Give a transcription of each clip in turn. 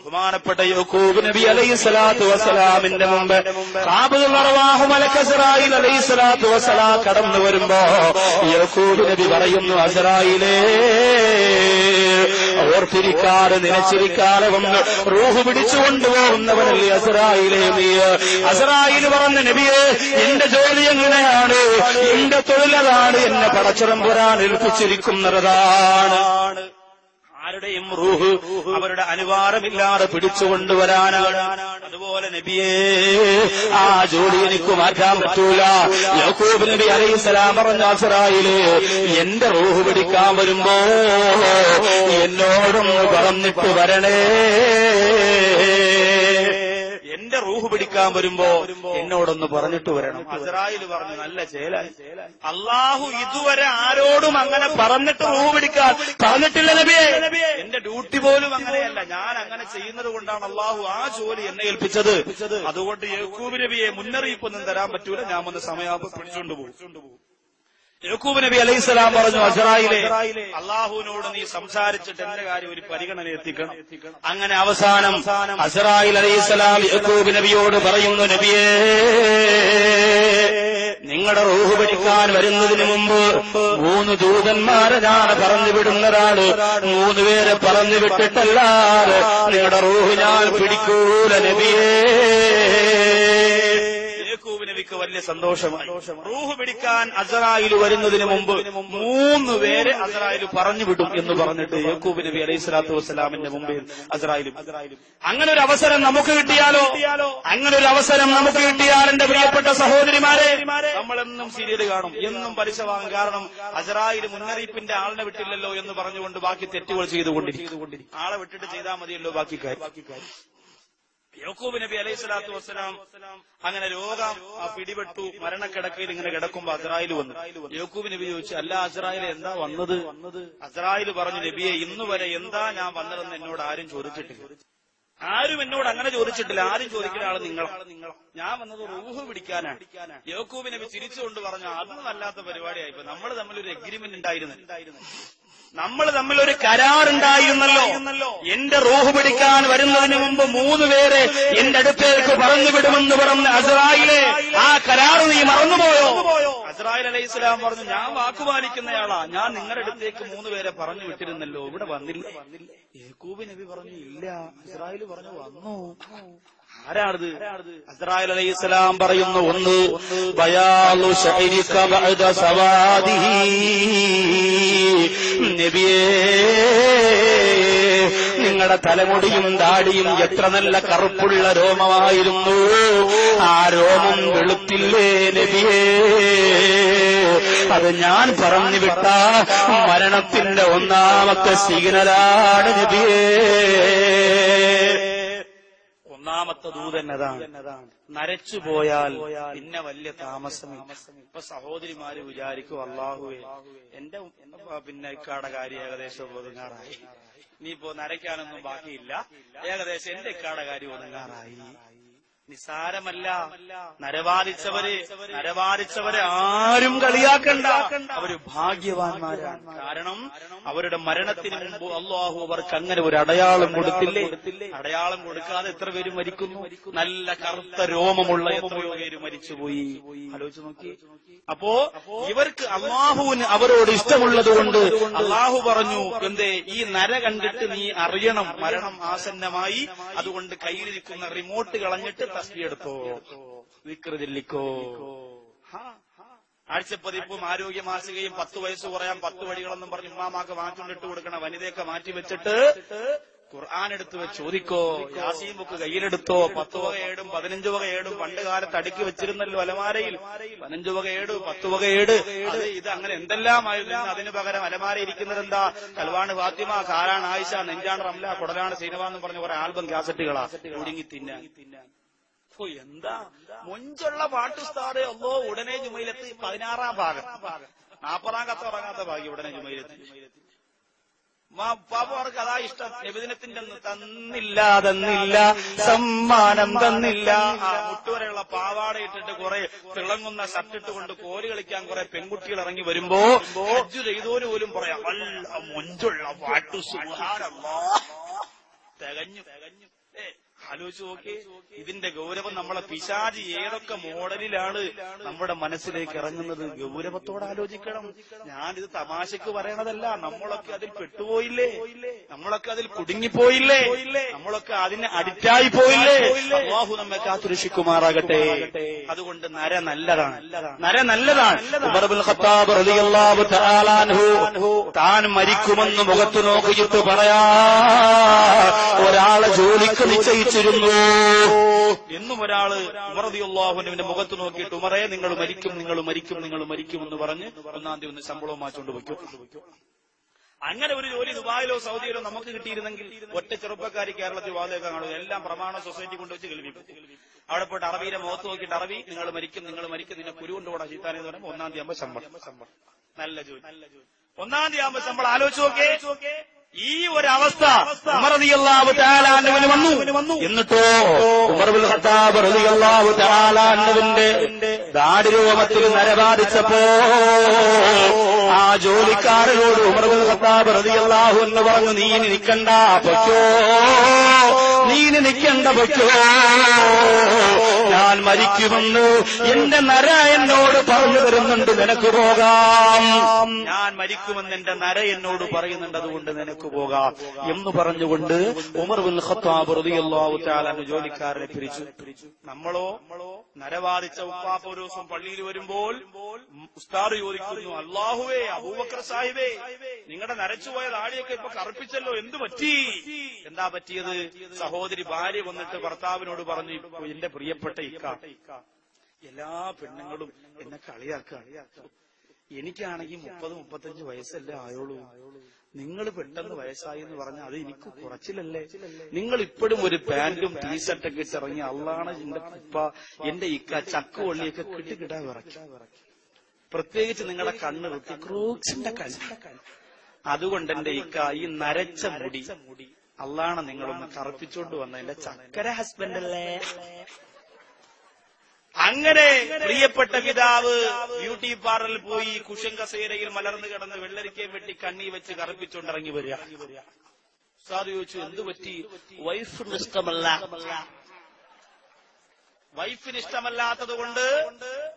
ബഹുമാനപ്പെട്ട യൂക്കൂബ് നബി അലൈഹി സ്വലാത്തു വസ്സലാമിന്റെ മുമ്പ് അലൈഹി സ്വലാത്തു വസ്സലാം കടന്നു വരുമ്പോ യൂക്കൂബ് നബി പറയുന്നു അസറായിലേ ഓർത്തിരിക്കാതെ നിലച്ചിരിക്കാതെ വന്ന് റൂഹ് പിടിച്ചു കൊണ്ടുപോകുന്നവനല്ലേ അസറായിലേ നീ? അസറായിൽ പറഞ്ഞ നബിയെ എന്റെ ജോലി എങ്ങനെയാണ്? എന്റെ തൊഴിലതാണ് എന്നെ പടച്ചിറമ്പുരാൻ ഏൽപ്പിച്ചിരിക്കുന്നതാണ്. ആരുടെയും റൂഹ് അവരുടെ അനുവാദമില്ലാതെ പിടിച്ചുകൊണ്ടുവരാനാണ് അതുപോലെ നബിയേ ആ ജോലി എനിക്ക് മാറ്റാൻ പറ്റൂല. യഹൂബ് നബി അലൈഹിസ്സലാം പറഞ്ഞ അസറായിൽ എന്റെ റൂഹ് പിടിക്കാൻ വരുമ്പോ എന്നോടൊന്ന് പറഞ്ഞിട്ട് വരണേ. റൂഹ് പിടിക്കാൻ വരുമ്പോ എന്നോടൊന്ന് പറഞ്ഞിട്ട് വരണം. ഇസ്രായേൽ പറഞ്ഞു നല്ല ചേല അള്ളാഹു ഇതുവരെ ആരോടും അങ്ങനെ പറഞ്ഞിട്ട് റൂഹ് പിടിക്കാൻ പറഞ്ഞിട്ടില്ല നബിയെ. എന്റെ ഡ്യൂട്ടി പോലും അങ്ങനെയല്ല. ഞാൻ അങ്ങനെ ചെയ്യുന്നത് കൊണ്ടാണ് അള്ളാഹു ആ ജോലി എന്നെ ഏൽപ്പിച്ചത്. അതുകൊണ്ട് യക്കൂബ് നബിയെ മുന്നറിയിപ്പൊന്നും തരാൻ പറ്റൂല. ഞാൻ ഒന്ന് സമയാകുമ്പോൾ പിടിച്ചോണ്ട് പോകും. യക്കൂബ് നബി അലൈഹി സ്വലാം പറഞ്ഞു അസറായിലെ അള്ളാഹുവിനോട് നീ സംസാരിച്ചിട്ട് എന്റെ കാര്യം ഒരു പരിഗണന എത്തിക്കണം. അങ്ങനെ അവസാനം അസറായിൽ അലൈഹി സ്വലാം യക്കൂബ് നബിയോട് പറയുന്നു നബിയേ നിങ്ങളുടെ റൂഹ് പഠിക്കാൻ വരുന്നതിന് മുമ്പ് മൂന്ന് ദൂതന്മാരെ ഞാൻ പറഞ്ഞു വിടുന്നതാണ് മൂന്ന് പേരെ പറഞ്ഞു വിട്ടിട്ടല്ലാതെ നിങ്ങളുടെ റൂഹ് ഞാൻ പിടിക്കൂല നബിയേ. നബിക്ക് വലിയ സന്തോഷമായി. റൂഹ് പിടിക്കാൻ അസറായിൽ വരുന്നതിന് മുമ്പ് മൂന്ന് പേരെ അസറായിൽ പറഞ്ഞു വിടും എന്ന് പറഞ്ഞിട്ട് യക്കൂബ് നബി അലൈഹി സ്വലാത്തു വസ്സലാമിന്റെ മുമ്പിൽ അസറായിലും അങ്ങനെ ഒരു അവസരം നമുക്ക് കിട്ടിയാലോ? അങ്ങനെ ഒരു അവസരം നമുക്ക് കിട്ടിയാൽ എന്റെ പ്രിയപ്പെട്ട സഹോദരിമാരെ നമ്മളെന്നും സീരിയൽ കാണും. എന്നും പലിശ വാങ്ങും. കാരണം അസറായിൽ മുന്നറിയിപ്പിന്റെ ആളിനെ വിട്ടില്ലല്ലോ എന്ന് പറഞ്ഞുകൊണ്ട് ബാക്കി തെറ്റുകൾ ചെയ്തുകൊണ്ടിരിക്കും. ആളെ വിട്ടിട്ട് ചെയ്താൽ മതിയല്ലോ ബാക്കി കാര്യം. യാക്കൂബ് നബി അലൈഹി സ്വലാത്തു വസ്സലാം അങ്ങനെ രോഗം പിടിപെട്ടു മരണക്കിടക്കയിൽ ഇങ്ങനെ കിടക്കുമ്പോ അസ്രായിൽ വന്നു. യാക്കൂബ് നബി ചോദിച്ചു അല്ല അസ്രായിൽ എന്താ വന്നത്? അസ്രായിൽ പറഞ്ഞു നബിയെ ഇന്നു വരെ എന്താ ഞാൻ വന്നതെന്ന് എന്നോട് ആരും ചോദിച്ചിട്ടില്ല. ആരും എന്നോട് അങ്ങനെ ചോദിച്ചിട്ടില്ല. ആരും ചോദിക്കുന്ന ആൾ നിങ്ങൾ ഞാൻ വന്നത് റൂഹ് പിടിക്കാനാണ് യോക്കൂബ് നബി ചിരിച്ചുകൊണ്ട് പറഞ്ഞു അതൊന്നും അല്ലാത്ത പരിപാടിയായി നമ്മൾ തമ്മിൽ ഒരു എഗ്രിമെന്റ് ഉണ്ടായിരുന്നു നമ്മൾ തമ്മിൽ ഒരു കരാറുണ്ടായിരുന്നല്ലോ എന്റെ റൂഹ് പിടിക്കാൻ വരുന്നതിന് മുമ്പ് മൂന്ന് പേരെ എന്റെ അടുത്തേക്ക് പറഞ്ഞു വിടുമെന്ന് പറഞ്ഞ അസറായിലെ ആ കരാറ് നീ മറന്നുപോയോ? അസറായിൽ അലൈഹി സ്വലാം പറഞ്ഞു ഞാൻ വാക്കുപാലിക്കുന്നയാളാ. ഞാൻ നിങ്ങളുടെ അടുത്തേക്ക് മൂന്ന് പേരെ പറഞ്ഞു വിട്ടിരുന്നല്ലോ. ഇവിടെ വന്നില്ല. യേക്കൂബ് നബി പറഞ്ഞു ഇല്ല. ഇസ്രായേൽ പറഞ്ഞു വന്നു. ആരാണിത്? അസ്രായേൽ ഒന്ന് ബയാലു നബിയേ നിങ്ങളുടെ തലമുടിയും ദാടിയും എത്ര നല്ല കറുപ്പുള്ള രോമമായിരുന്നു. ആ രോമം വെളുത്തില്ലേ നബിയേ? അത് ഞാൻ പറഞ്ഞു വിട്ട മരണത്തിന്റെ ഒന്നാമത്തെ സിഗ്നലാണ് നബിയേ. ഒന്നാമത്തെ ദൂതൻ അതാണ് നരച്ചു പോയാൽ പിന്നെ വലിയ താമസമില്ല. ഇപ്പൊ സഹോദരിമാര് വിചാരിക്കും അള്ളാഹുവേ എന്റെ പിന്നെ ഇക്കാടെ കാര്യം ഏകദേശം ഒതുങ്ങാറായി. ഇനിയിപ്പോ നരയ്ക്കാനൊന്നും ബാക്കിയില്ല. ഏകദേശം എന്റെ ഇക്കാടെ കാര്യം ഒതുങ്ങാറായി. നിസാരമല്ല. നരവാദിച്ചവര് നരവാദിച്ചവരെ. ആരും കളിയാക്കണ്ട. അവർ ഭാഗ്യവാന്മാരാണ്. കാരണം അവരുടെ മരണത്തിന് മുമ്പ് അള്ളാഹു അവർക്ക് അങ്ങനെ ഒരു അടയാളം കൊടുത്തില്ലേ? അടയാളം കൊടുക്കാതെ എത്ര പേര് മരിക്കുന്നു? നല്ല കറുത്ത രോമമുള്ള എത്രയോ പേര് മരിച്ചുപോയി. ആലോചിച്ച് നോക്കി. അപ്പോ ഇവർക്ക് അള്ളാഹുവിന് അവരോട് ഇഷ്ടമുള്ളത് കൊണ്ട് അള്ളാഹു പറഞ്ഞു എന്തേ ഈ നര കണ്ടിട്ട് നീ അറിയണം. മരണം ആസന്നമായി. അതുകൊണ്ട് കയ്യിലിരിക്കുന്ന റിമോട്ട് കളഞ്ഞിട്ട് തസ്ബി എടുത്തോ വിക്രതില്ലിക്കോ ആഴ്ചപ്പതിപ്പും ആരോഗ്യ മാസികയും പത്ത് വയസ്സ് കുറയാൻ പത്ത് വഴികളെന്നും പറഞ്ഞ് ഉമ്മാമാക്ക് മാറ്റുണ്ടിട്ട് കൊടുക്കണ വനിതയൊക്കെ മാറ്റി വെച്ചിട്ട് ഖുർആൻ എടുത്ത് വെച്ച് ചോദിക്കോ യാസീം ബുക്ക് കയ്യിലെടുത്തോ പത്ത് വക ഏടും പതിനഞ്ച് വക ഏടും പണ്ട് കാലത്ത് അടുക്കി വെച്ചിരുന്നല്ലോ അലമാരയിൽ. പതിനഞ്ച് വക ഏട് പത്ത് വക ഏട്. അത് ഇത് അങ്ങനെ എന്തെല്ലാമായിരുന്നു? അതിന് പകരം അലമാര ഇരിക്കുന്നത് എന്താ? കൽവാണ് ഫാത്തിമ കാലാണ് ആയിഷ നെഞ്ചാണ് റംല കുടലാണ് സീനവ എന്ന് പറഞ്ഞ കുറെ ആൽബം കാസറ്റുകളാ. ഒടുങ്ങി തിന്നാൻ. ഓ എന്താ? മുഞ്ചുള്ള പാട്ട് പാട്ടുസ്താദ് ഒന്നോ ഉടനെ ജുമയിലെത്തി പതിനാറാം ഭാഗം. നാപ്പതാം കത്ത് ഉറങ്ങാത്ത ഭാഗ്യം ഉടനെ ജുമയിലെത്തി പാപ്പവർക്ക് അതാ ഇഷ്ടം. നിബിദിനത്തിന്റെ തന്നില്ല തന്നില്ല സമ്മാനം തന്നില്ല. ആ മുട്ടുവരെയുള്ള പാവാട ഇട്ടിട്ട് കുറെ തിളങ്ങുന്ന ഷർട്ടിട്ട് കൊണ്ട് കോരി കളിക്കാൻ കുറെ പെൺകുട്ടികൾ ഇറങ്ങി വരുമ്പോ ഹജ്ജ് ചെയ്തോര് പോലും പറയാം അല്ല മൊഞ്ചുള്ള പാട്ടു സുഹാനല്ലാ തികഞ്ഞു ഏ, ആലോചിച്ച് നോക്കി ഇതിന്റെ ഗൗരവം നമ്മളെ പിശാജ് ഏതൊക്കെ മോഡലിലാണ് നമ്മുടെ മനസ്സിലേക്ക് ഇറങ്ങുന്നത്? ഗൗരവത്തോടെ ആലോചിക്കണം. ഞാൻ ഞാനിത് തമാശക്ക് പറയണതല്ല നമ്മളൊക്കെ അതിൽ പെട്ടുപോയില്ലേ? നമ്മളൊക്കെ അതിൽ കുടുങ്ങിപ്പോയില്ലേ? നമ്മളൊക്കെ അതിന് അഡിക്റ്റായി പോയില്ലേ? അള്ളാഹു നമ്മെ കാത്തുരക്ഷിക്കുമാറാകട്ടെ. അതുകൊണ്ട് നര നല്ലതാണ്. നര നല്ലതാണ്. താൻ മരിക്കുമെന്ന് മുഖത്ത് നോക്കിയിട്ട് പറയാ ഒരാളെ ജോലിക്ക് നിശ്ചയിച്ചിരുന്നു എന്നും ഒരാൾ ഉമറദിയുള്ളാഹുവിന്റെ മുഖത്ത് നോക്കിയിട്ട് ഉമറേ നിങ്ങൾ മരിക്കും നിങ്ങൾ മരിക്കും നിങ്ങൾ മരിക്കും എന്ന് പറഞ്ഞ് ഒന്നാം തീയതി ഒന്ന് ശമ്പളവും മാച്ചുകൊണ്ട് വയ്ക്കും അങ്ങനെ ഒരു ജോലി ദുബായിലോ സൗദിയിലോ നമുക്ക് കിട്ടിയിരുന്നെങ്കിൽ ഒറ്റ ചെറുപ്പക്കാരി കേരളത്തിൽ വാതക കാണും എല്ലാം പ്രമാണ സൊസൈറ്റി കൊണ്ടുവച്ച് കേൾവിക്കും അവിടെ പോയിട്ട് അറബിയിലെ മുഖത്ത് നോക്കിയിട്ട് അറബി നിങ്ങൾ മരിക്കും നിങ്ങൾ മരിക്കും നിന്നെ കൂടെ കൊണ്ടുപോടാ ചീത്താനെന്ന് പറയുമ്പോൾ ഒന്നാം തീയതി ആകുമ്പോൾ ശമ്പളം. നല്ല ജോലി. ഒന്നാം തീയതി ആകുമ്പോൾ ശമ്പളം. ആലോചിച്ച് നോക്കേ ഈ ഒരവസ്ഥ വന്നു. എന്നിട്ടോ ഉമർ ബിൻ ഖത്താബ് ദാടിരോമത്തിൽ നരബാധിച്ചപ്പോ ആ ജോലിക്കാരനോട് ഉമർ ബിൻ ഖത്താബ് റളിയല്ലാഹു എന്ന് പറഞ്ഞു നീ നിൽക്കണ്ട പൊയ്ക്കോ. നീ നിൽക്കണ്ട പറ്റോ? ഞാൻ മരിക്കുമെന്ന് എന്റെ നര എന്നോട് പറഞ്ഞു വരുന്നുണ്ട് നിനക്ക് പോകാം. ഞാൻ മരിക്കുമെന്ന് എന്റെ നര എന്നോട് പറയുന്നുണ്ട് അതുകൊണ്ട് നിനക്ക് പോകാം എന്ന് പറഞ്ഞുകൊണ്ട് ഉമർ ബിൻ ഖത്താബ് ജോലിക്കാരനെ പിരിച്ചു. നമ്മളോ നരവാദിച്ച ഉപ്പാപ്പ ഒരു ദിവസം പള്ളിയിൽ വരുമ്പോൾ ഉസ്താദ് ചോദിക്കുന്നു അള്ളാഹുവേ അബൂബക്കർ സാഹിബേ നിങ്ങളുടെ നരച്ചുപോയ താടിയൊക്കെ ഇപ്പൊ കറുപ്പിച്ചല്ലോ എന്തു പറ്റി? എന്താ പറ്റിയത്? സഹോദരി ഭാര്യ വന്നിട്ട് ഭർത്താവിനോട് പറഞ്ഞു എന്റെ പ്രിയപ്പെട്ട ഇക്ക എല്ലാ പെണ്ണുങ്ങളും എന്നെ കളിയാക്കുക. എനിക്കാണെങ്കിൽ മുപ്പത് മുപ്പത്തഞ്ച് വയസ്സല്ലേ ആയോളൂ നിങ്ങൾ പെട്ടെന്ന് വയസ്സായി എന്ന് പറഞ്ഞാൽ അത് എനിക്ക് കുറച്ചിലല്ലേ? നിങ്ങൾ ഇപ്പോഴും ഒരു പാന്റും ടീഷർട്ടൊക്കെ ഇട്ടിറങ്ങി അള്ളാണ് എന്റെ കുപ്പ എന്റെ ഇക്ക ചക്കുവള്ളിയൊക്കെ കിട്ടിക്കിട്ടാ വിറക്കി പ്രത്യേകിച്ച് നിങ്ങളുടെ കണ്ണ് വൃത്തി ക്രൂക്സിന്റെ കണ്ണ്. അതുകൊണ്ട് എന്റെ ഇക്ക ഈ നരച്ച മുടി അള്ളാണ് നിങ്ങളൊന്ന് കറുപ്പിച്ചോണ്ട് വന്ന എന്റെ ചക്കര ഹസ്ബൻഡ് അല്ലേ അങ്ങനെ പ്രിയപ്പെട്ട പിതാവ് ബ്യൂട്ടി പാർലറിൽ പോയി കുഷൻ മലർന്നു കിടന്ന് വെള്ളരിക്കയും വെട്ടി കണ്ണി വെച്ച് കറുപ്പിച്ചുകൊണ്ടിറങ്ങി വരിക. ഉസ്താദ് ചോദിച്ചു എന്തു പറ്റി? വൈഫിന് ഇഷ്ടമല്ല? വൈഫിന് ഇഷ്ടമല്ലാത്തത് കൊണ്ട്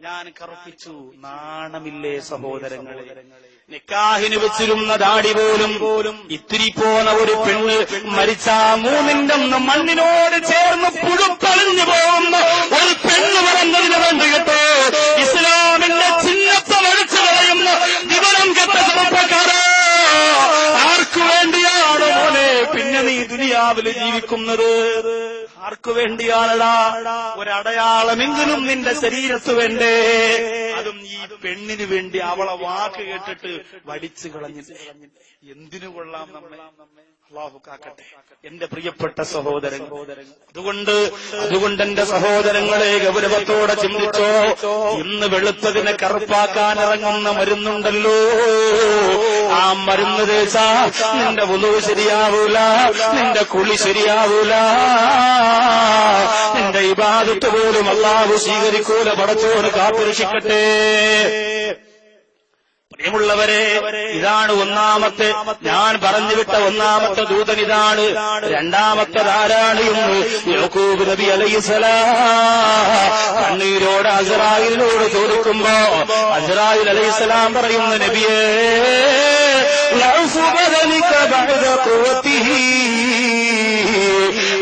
ഞാൻ കറുപ്പിച്ചു. നാണമില്ലേ സഹോദരങ്ങളെ? നിക്കാഹിന് വെച്ചിരുന്ന ദാടി പോലും പോലും ഇത്തിരി പോന്ന ഒരു പെണ്ണ് മരിച്ച മൂന്നിന്റെ മണ്ണിനോട് ചേർന്ന് പുഴുപ്പളിഞ്ഞു പോകുന്ന ഒരു പെണ്ണ് പറഞ്ഞതിന് വേണ്ടി കേട്ടോ. ഇസ്ലാമിന്റെ ചിഹ്നത്തെ മരിച്ചു കളയുന്ന വിവരം കെട്ട ചെറുപ്പക്കാരോ. ആർക്കു വേണ്ടിയാണ് പോലെ പിന്നെ നീ ദുനിയാവിൽ ജീവിക്കുന്നത്? ആർക്കു വേണ്ടിയാണടാ? ഒരടയാളമെങ്കിലും നിന്റെ ശരീരത്ത് വേണ്ടേ? അതും ഈ പെണ്ണിന് വേണ്ടി അവളെ വാക്ക് കേട്ടിട്ട് വടിച്ചു കളഞ്ഞിട്ട് എന്തിനു കൊള്ളാം നമ്മെ? അള്ളാഹു കാക്കട്ടെ. എന്റെ പ്രിയപ്പെട്ട സഹോദരൻ അതുകൊണ്ട് അതുകൊണ്ട് എന്റെ സഹോദരങ്ങളെ ഗൗരവത്തോടെ ചിന്തിച്ചോ. ഇന്ന് വെളുത്തതിനെ കറുപ്പാക്കാൻ ഇറങ്ങുന്ന മരുന്നുണ്ടല്ലോ. ആ മരുന്ന് തേച്ചാ നിന്റെ ഉളവ് ശരിയാവൂല നിന്റെ കുളി ശരിയാവൂല. നിന്റെ ഇബാദത്ത് പോലും അള്ളാഹു സ്വീകരിക്കൂല പടച്ചോട് കാത്തുരക്ഷിക്കട്ടെ. പ്രിയമുള്ളവരെ ഇതാണ് ഒന്നാമത്തെ ഞാൻ പറഞ്ഞുവിട്ട ഒന്നാമത്തെ ദൂതൻ ഇതാണ്. രണ്ടാമത്തെ ആരാണ് എന്ന് യഹൂബ് നബി അലൈസലാ കണ്ണീരോട് അസറായിലിനോട് ചോദിക്കുമ്പോ അസറായിൽ അലൈസലാം പറയുന്ന നബിയേ ലൗഫു ബദനിക ബഅദ ഖുവതിഹി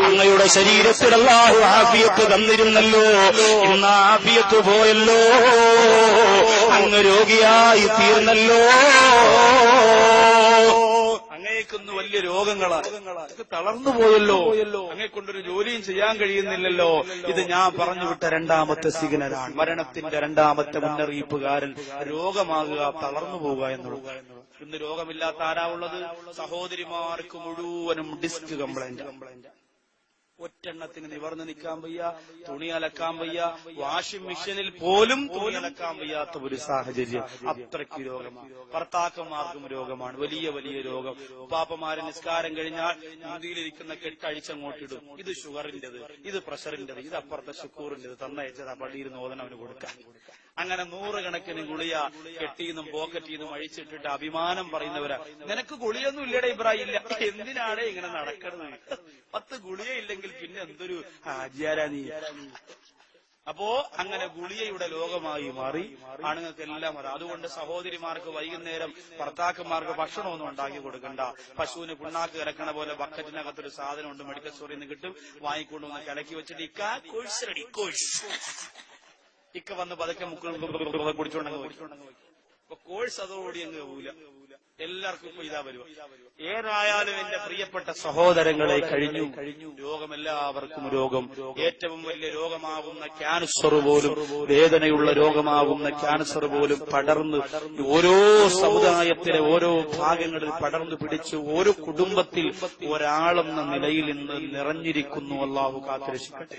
അങ്ങയുടെ ശരീരത്തിൽ അള്ളാഹു ആഫിയത്ത് തന്നിരുന്നല്ലോ. ഇന്ന് ആഫിയത്ത് പോയല്ലോ. അങ്ങ് രോഗിയായി തീർന്നല്ലോ. അങ്ങേക്കൊന്ന് വലിയ രോഗങ്ങളാണ്. തളർന്നു പോയല്ലോ. അങ്ങനെ കൊണ്ടൊരു ജോലിയും ചെയ്യാൻ കഴിയുന്നില്ലല്ലോ. ഇത് ഞാൻ പറഞ്ഞു വിട്ട രണ്ടാമത്തെ സിഗ്നലാണ്. മരണത്തിന്റെ രണ്ടാമത്തെ മുന്നറിയിപ്പുകാരൻ രോഗമാകുക തളർന്നു പോവുക എന്നുള്ളത്. ഇന്ന് രോഗമില്ലാത്ത ആരാ ഉള്ളത്? സഹോദരിമാർക്ക് മുഴുവനും ഡിസ്ക് കംപ്ലൈന്റ് കംപ്ലൈന്റ്. ഒറ്റെണ്ണത്തിന് നിവർന്ന് നിൽക്കാൻ വയ്യ തുണി അലക്കാൻ വയ്യ വാഷിംഗ് മെഷീനിൽ പോലും തുണി അലക്കാൻ വയ്യാത്ത ഒരു സാഹചര്യം. അത്രയ്ക്ക് രോഗമാണ്. ഭർത്താക്കന്മാർക്കും രോഗമാണ്. വലിയ വലിയ രോഗം. പാപ്പമാര് നിസ്കാരം കഴിഞ്ഞാൽ ഇന്ത്യയിലിരിക്കുന്ന കെട്ടഴിച്ചങ്ങോട്ടിടും ഇത് ഷുഗറിന്റേത് ഇത് പ്രഷറിന്റേത് ഇത് അപ്പുറത്തെ ഷുക്കൂറിന്റേത്. തന്നയച്ചത് ആ പള്ളിയിൽ നിന്ന് ഓതനം അവന് കൊടുക്കാൻ അങ്ങനെ നൂറുകണക്കിന് ഗുളിയ കെട്ടിന്നും പോക്കറ്റിന്നും അഴിച്ചിട്ടിട്ട് അഭിമാനം പറയുന്നവരാ. നിനക്ക് ഗുളിയൊന്നും ഇല്ലടേ ഇബ്രാഹിം ഇല്ല. എന്തിനാണ് ഇങ്ങനെ നടക്കുന്നത് പത്ത് ഗുളികയില്ലെങ്കിൽ പിന്നെ എന്തൊരു ഹാജിയാരാ നീ? അപ്പോ അങ്ങനെ ഗുളിയയുടെ ലോകമായി മാറി ആണുങ്ങൾക്ക് എല്ലാം മാറി അതുകൊണ്ട് സഹോദരിമാർക്ക് വൈകുന്നേരം ഭർത്താക്കന്മാർക്ക് ഭക്ഷണമൊന്നും ഉണ്ടാക്കി കൊടുക്കണ്ട. പശുവിന് പുണ്ണാക്ക് കിടക്കണ പോലെ ബക്കറ്റിനകത്തൊരു സാധനം ഉണ്ട് മെഡിക്കൽ സ്റ്റോറിൽ നിന്ന് കിട്ടും വാങ്ങിക്കൊണ്ടുവന്ന് കിടക്കി വെച്ചിട്ട് ഇക്ക കോഴ്സ് കോഴ്സ് ഇക്ക വന്ന് പതുക്കെ മുക്കുകൾ കുടിച്ചോണ്ടെങ്കിൽ കോഴ്സ് അതോടുകൂടി അങ്ങ് പോവില്ല എല്ലാവർക്കും ഇപ്പൊ ഇതാ വരുക ഏതായാലും എന്റെ പ്രിയപ്പെട്ട സഹോദരങ്ങളെ കഴിഞ്ഞു. കഴിഞ്ഞു രോഗം. എല്ലാവർക്കും രോഗം ഏറ്റവും വലിയ രോഗമാകുന്ന ക്യാൻസർ പോലും വേദനയുള്ള രോഗമാകുന്ന ക്യാൻസർ പോലും പടർന്ന് ഓരോ സമുദായത്തിലെ ഓരോ ഭാഗങ്ങളിൽ പടർന്നു പിടിച്ച് ഓരോ കുടുംബത്തിൽ ഒരാളെന്ന നിലയിൽ നിന്ന് നിറഞ്ഞിരിക്കുന്നു. അള്ളാഹു കാത്തിരക്ഷിക്കട്ടെ.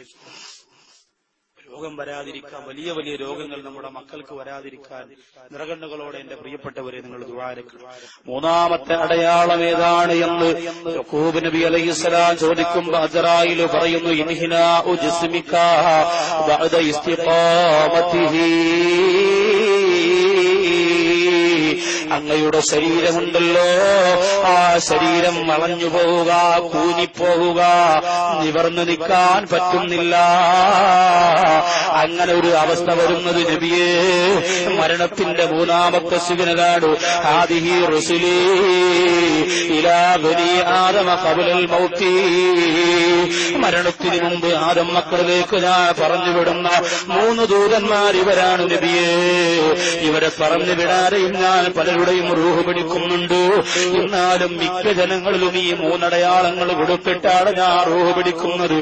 രോഗം വരാതിരിക്കാൻ വലിയ വലിയ രോഗങ്ങൾ നമ്മുടെ മക്കൾക്ക് വരാതിരിക്കാൻ നിറകണ്ണുകളോടെ എന്റെ പ്രിയപ്പെട്ടവരെ നിങ്ങൾ ദുവാരക്കണം മൂന്നാമത്തെ അടയാളം ഏതാണ് എന്ന് യക്കൂബ് നബി അലൈഹിസ്സലാം ചോദിക്കുമ്പോൾ അസറായിൽ പറയുന്നു ഇൻഹിനാ അങ്ങയുടെ ശരീരമുണ്ടല്ലോ. ആ ശരീരം വളഞ്ഞു പോവുക കൂനിപ്പോവുക. നിവർന്നു നിൽക്കാൻ പറ്റുന്നില്ല. അങ്ങനെ ഒരു അവസ്ഥ വരുന്നത് നബിയേ മരണത്തിന്റെ മൂന്നാമത്തെ സിഗ്നലാണ് ആദിഹി റുസുലി ഇലാ ബനി ആദമ കബുലൽ മൗത്തി. മരണത്തിന് മുമ്പ് ആദം മക്കളിലേക്ക് ഞാൻ പറഞ്ഞുവിടുന്ന മൂന്ന് ദൂതന്മാർ ഇവരാണ് നബിയേ. ഇവരെ പറഞ്ഞു വിടാതെയും ഞാൻ പലരുടെയും റൂഹ് പിടിക്കുന്നുണ്ട്. എന്നാലും മിക്ക ജനങ്ങളിലും ഈ മൂന്നടയാളങ്ങൾ കൊടുത്തിട്ടാണ് ഞാൻ റൂഹ് പിടിക്കുന്നത്.